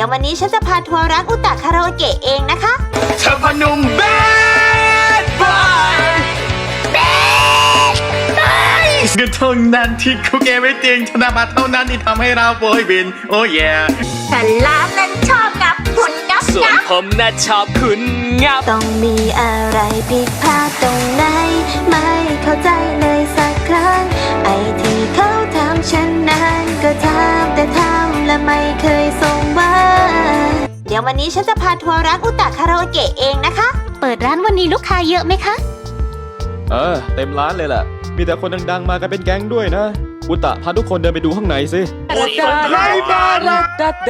ดี๋ยววันนี้ฉันจะพาทัวร์ร้านอุตะคาราโอเกะเองนะคะเธอพนมแบดบอยก็เท่านั้นที่คุกเอเวอร์ติงธนบัตรเท่านั้นที่ทำให้เราโบยบิน โอ้ยแต่ร้านนั้นชอบงับคุณงับส่วนงับผมน่ะชอบคุณงับ ต้องมีอะไรผิดพลาดตรงไหน ไม่เข้าใจเลยสักครั้ง ไอ้ที่เขาทำฉันนั้นก็ทำแต่ทำและไม่เคยส่งมาเดี๋ ยววันนี้ฉันจะพาทัวร์ร้านอุตะคาราโอเกะเองนะคะ เปิดร้านวันนี้ลูกค้าเยอะไหมคะ เออ เต็มร้านเลยแหละมีแต่คนดังๆ มากันเป็นแก๊งด้วยนะ อุตะพาทุกคนเดินไปดูข้างในสิ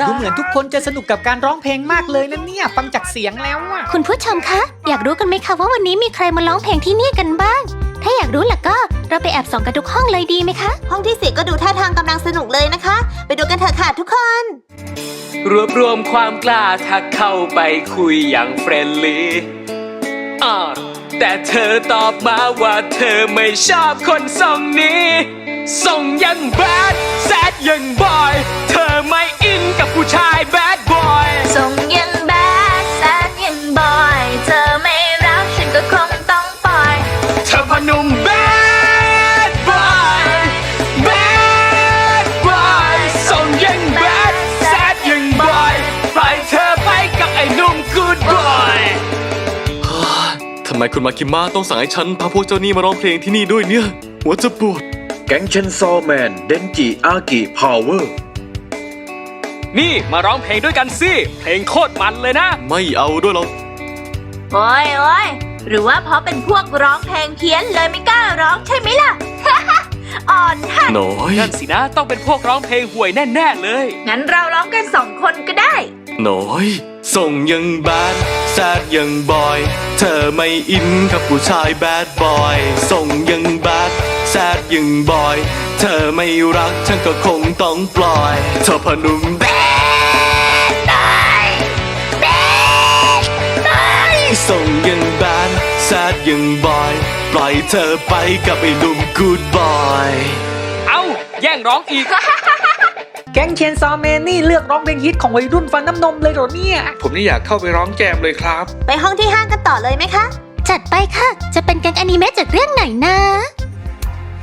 ดูเหมือนทุกคนจะสนุกกับการร้องเพลงมากเลยนะเนี่ย ฟังจากเสียงแล้วอะคุณผู้ชมคะ อยากรู้กันไหมคะว่าวันนี้มีใครมาร้องเพลงที่นี่กันบ้าง ถ้าอยากรู้ล่ะก็เราไปแอบส่องกันทุกห้องเลยดีไหมคะ ห้องที่สี่ก็ดูท่าทางกำลังสนุกเลยนะคะ ไปดูกันเถอะค่ะทุกคน รวบรวมความกล้าถ้าเข้าไปคุยอย่างเฟรนลี่อ่าแต่เธอตอบมาว่าเธอไม่ชอบคนทรงนี้ทรงยังแบดแซดยังบอย เธอไม่อินกับผู้ชายแบ ไมคุณมาคิมมาต้องสั่งให้ฉันพาพวกเจ้านี่มาร้องเพลงที่นี่ด้วยเนี่ย หัวจะปวด แก๊งเชนซอแมน เดนจิอากิพาวเวอร์ นี่มาร้องเพลงด้วยกันสิ เพลงโคตรมันเลยนะ ไม่เอาด้วยหรอกโอ้ยโอ้ยหรือว่าเพราะเป็นพวกร้องเพลงเพี้ยนเลยไม่กล้าร้องใช่ไหมล่ะ อ่อนหัดน้อยนั่นสินะต้องเป็นพวกร้องเพลงห่วยแน่ ๆ เลย งั้นเราร้องกันสองคนก็ได้ น้อย ส่งยังแบดแซดยังบอย เธอไม่อินกับผู้ชายแบดบอย ส่งยังแบดแซดยังบอย เธอไม่รักฉันก็คงต้องปล่อย เธอพนุมแบดส่งยังแบดแซดยังบอย ปล่อยเธอไปกับไอ้หนุ่มกูดบอย เอ้า แย่งร้องอีก แก๊งเชนซอแมนนี่เลือกร้องเพลงฮิตของวัยรุ่นฟันน้ำนมเลยเหรอเนี่ย ผมนี่อยากเข้าไปร้องแจมเลยครับ ไปห้องที่ห้างกันต่อเลยไหมคะ จัดไปค่ะ จะเป็นแก๊งอนิเมะจากเรื่องไหนนะ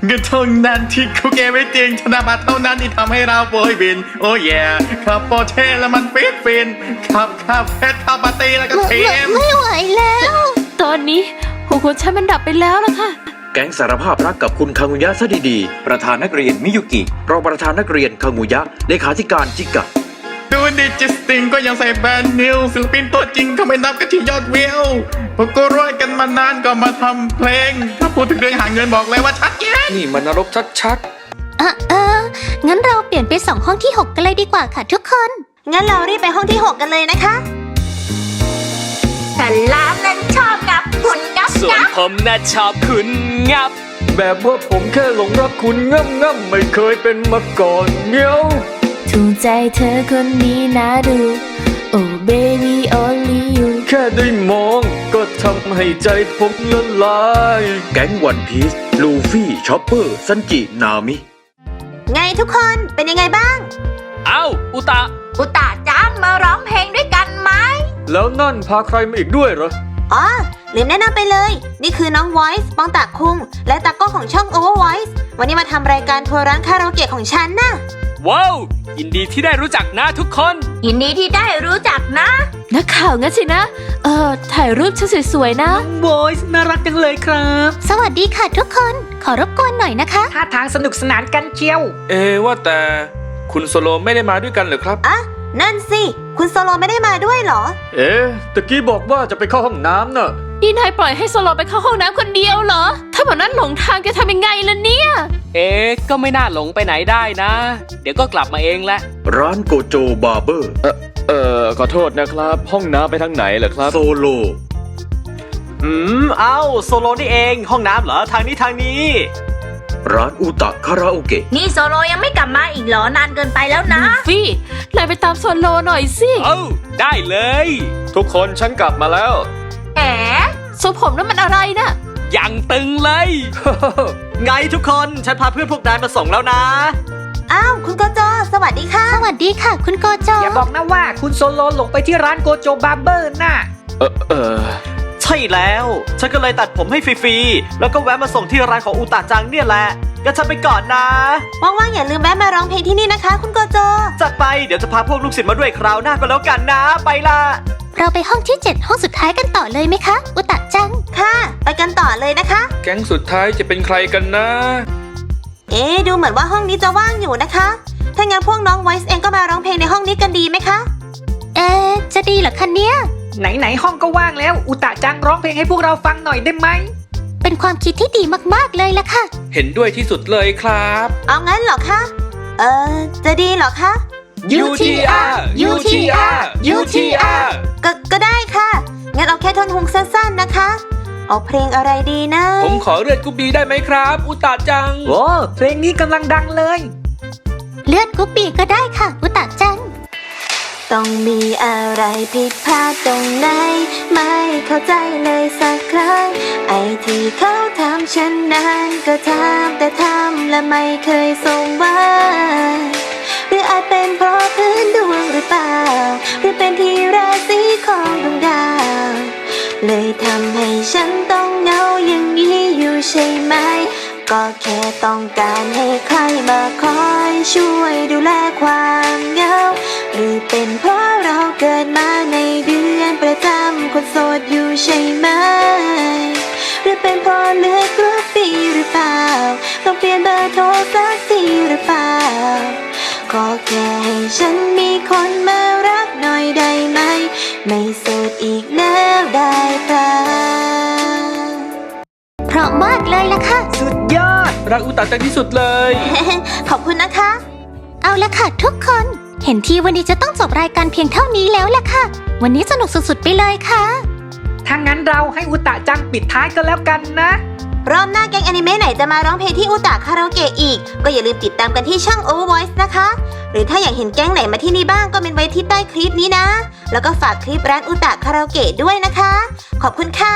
ก็เท่านั้นที่คุกเอเวอร์ติงธนบัตรเท่านั้นที่ทำให้เราโบยบิน โอ้ยขับโปเช่แล้วมันฟินฟินขับขับเพชรขับปาร์ตี้แล้วก็เทมไม่ไหวแล้ว ตอนนี้หัวของฉันมันดับไปแล้วล่ะค่ะแก๊งสารภาพรักกับคุณคังุยะซะดีๆ ประธานนักเรียนมิยุกิรองประธานนักเรียนคังุยะเลขาธิการจิกะ ดูดิจิสติงก็ยังใส่แบรนด์นิวศิลปินตัวจริงเขาไม่นับกันที่ยอดวิวพวกก็รวยกันมานานก็มาทำเพลง ถ้าพูดถึงเรื่องหาเงินบอกเลยว่าชัดเจนนี่มันนรกชัดเออเอองั้นเราเปลี่ยนไปสองห้องที่ 6 กันเลยดีกว่าค่ะทุกคน งั้นเรารีบไปห้องที่ 6 กันเลยนะคะแต่ร้า ส่วนงับผมน่ะชอบคุณงับ แบบว่าผมแค่หลงรักคุณง่ำง่ำไม่เคยเป็นมาก่อนเงี้ยวถูกใจเธอคนนี้นะดู โอ้ baby only you แค่ได้มองก็ทำให้ใจผมละลาย แก๊งวันพีซลูฟี่ชอปเปอร์ซันจินามิ ไงทุกคนเป็นยังไงบ้าง เอ้า อุตะ อุตาจ้างมาร้องเพลงด้วยกันไหม แล้วนั่นพาใครมาอีกด้วยเหรอ อ๋อลืมแนะนำไปเลย นี่คือน้อง Voice ปองตาคุง และตากล้องของช่อง Over Voice วันนี้มาทำรายการทัวร์ร้านคาราโอเกะของฉันน่ะว้าวยินดีที่ได้รู้จักนะทุกคน ยินดีที่ได้รู้จักนะ นักข่าวงั้นสินะ เออถ่ายรูปฉันสวยๆนะ โบยน่ารักจังเลยครับ สวัสดีค่ะทุกคน ขอรบกวนหน่อยนะคะ ท่าทางสนุกสนานกันเชียวๆเอว่าแต่คุณโซโลไม่ได้มาด้วยกันเหรอครับ อะ นั่นสิ คุณโซโลไม่ได้มาด้วยเหรอ เอ๊ะตะกี้บอกว่าจะไปเข้าห้องน้ำน่ะ นี่นายปล่อยให้โซโลไปเข้าห้องน้ำคนเดียวเหรอ ถ้าแบบนั้นหลงทางจะทำยังไงล่ะเนี่ย เอ๊ะก็ไม่น่าหลงไปไหนได้นะ เดี๋ยวก็กลับมาเองแหละ ร้านโกโจบาร์เบอร์ เอ่อขอโทษนะครับ ห้องน้ำไปทางไหนเหรอครับ โซโล อืม เอ้า โซโลนี่เอง ห้องน้ำเหรอ ทางนี้ทางนี้ ร้านอุตะคาราโอเกะ นี่โซโลยังไม่กลับมาอีกเหรอนานเกินไปแล้วนะ ฟี่นายไปตามโซโลหน่อยสิเอ้าได้เลย ทุกคนฉันกลับมาแล้ว แหมทรงผมนั่นมันอะไรน่ะยังตึงเลย ไงทุกคน ฉันพาเพื่อนพวกนายมาส่งแล้วนะ อ้าวคุณโกโจสวัสดีค่ะ สวัสดีค่ะ คุณโกโจอย่าบอกนะว่าคุณโซโลหลงไปที่ร้านโกโจบาร์เบอร์น่ะ เออเออ ใช่แล้ว ฉันก็เลยตัดผมให้ฟรีๆ แล้วก็แวะมาส่งที่ร้านของอุตาจังเนี่ยแหละก็ฉันไปก่อนนะ ว่างๆอย่าลืมแวะมาร้องเพลงที่นี่นะคะ คุณโกโจ จัดไปเดี๋ยวจะพาพวกลูกศิษย์มาด้วยคราวหน้าก็แล้วกันนะ ไปละเราไปห้องที่ 7 ห้องสุดท้ายกันต่อเลยไหมคะ อุตะจัง ค่ะ ไปกันต่อเลยนะคะ แก๊งสุดท้ายจะเป็นใครกันนะ เอ๊ะดูเหมือนว่าห้องนี้จะว่างอยู่นะคะ ถ้างั้นพวกน้องไวส์เองก็มาร้องเพลงในห้องนี้กันดีไหมคะ เอ๊ะจะดีเหรอคะเนี่ย ไหนๆห้องก็ว่างแล้ว อุตะจังร้องเพลงให้พวกเราฟังหน่อยได้ไหม เป็นความคิดที่ดีมากๆเลยละค่ะ เห็นด้วยที่สุดเลยครับ เอางั้นเหรอคะ เออ จะดีเหรอคะ UTR UTR UTR ก็ก็ได้ค่ะ งั้นเอาแค่ท่อนฮุกสั้นๆนะคะ เอาเพลงอะไรดีนะ ผมขอเลือดกุบีได้ไหมครับ อุตาจัง โอ้เพลงนี้กำลังดังเลย เลือดกุปปี้ก็ได้ค่ะ อุตะจัง ต้องมีอะไรผิดพลาดตรงไหน ไม่เข้าใจเลยสักครั้ง ไอ้ที่เขาทำฉันนั้นก็ทำแต่ทำและไม่เคยสมหวังหรืออาจเป็นเพราะพื้นดวงหรือเปล่า หรือเป็นที่ราศีของดวงดาว เลยทำให้ฉันต้องเหงาอย่างนี้อยู่ใช่ไหม ก็แค่ต้องการให้ใครมาคอยช่วยดูแลความเหงา หรือเป็นเพราะเราเกิดมาในเดือนประจำคนโสดอยู่ใช่ไหม หรือเป็นเพราะเลือดกรุ๊ปปีหรือเปล่า ต้องเปลี่ยนเบอร์โทรสักทีหรือเปล่า ก็แค่ให้ฉันมีคนมารักหน่อยได้ไหม ไม่โสดอีกแล้วได้เปล่าเพราะมากเลยละค่ะ รักอุตาจังที่สุดเลย ขอบคุณนะคะ เอาละค่ะทุกคน เห็นทีวันนี้จะต้องจบรายการเพียงเท่านี้แล้วล่ะค่ะ วันนี้สนุกสุดๆไปเลยค่ะ ถ้างั้นเราให้อุตะจังปิดท้ายกันแล้วกันนะ รอบหน้าแก๊งอนิเมะไหนจะมาร้องเพลงที่อุตาคาราโอเกะอีก ก็อย่าลืมติดตามกันที่ช่อง Overvoice นะคะ หรือถ้าอยากเห็นแก๊งไหนมาที่นี่บ้างก็เป็นไว้ที่ใต้คลิปนี้นะ แล้วก็ฝากคลิปร้านอุตาคาราโอเกะด้วยนะคะ ขอบคุณค่ะ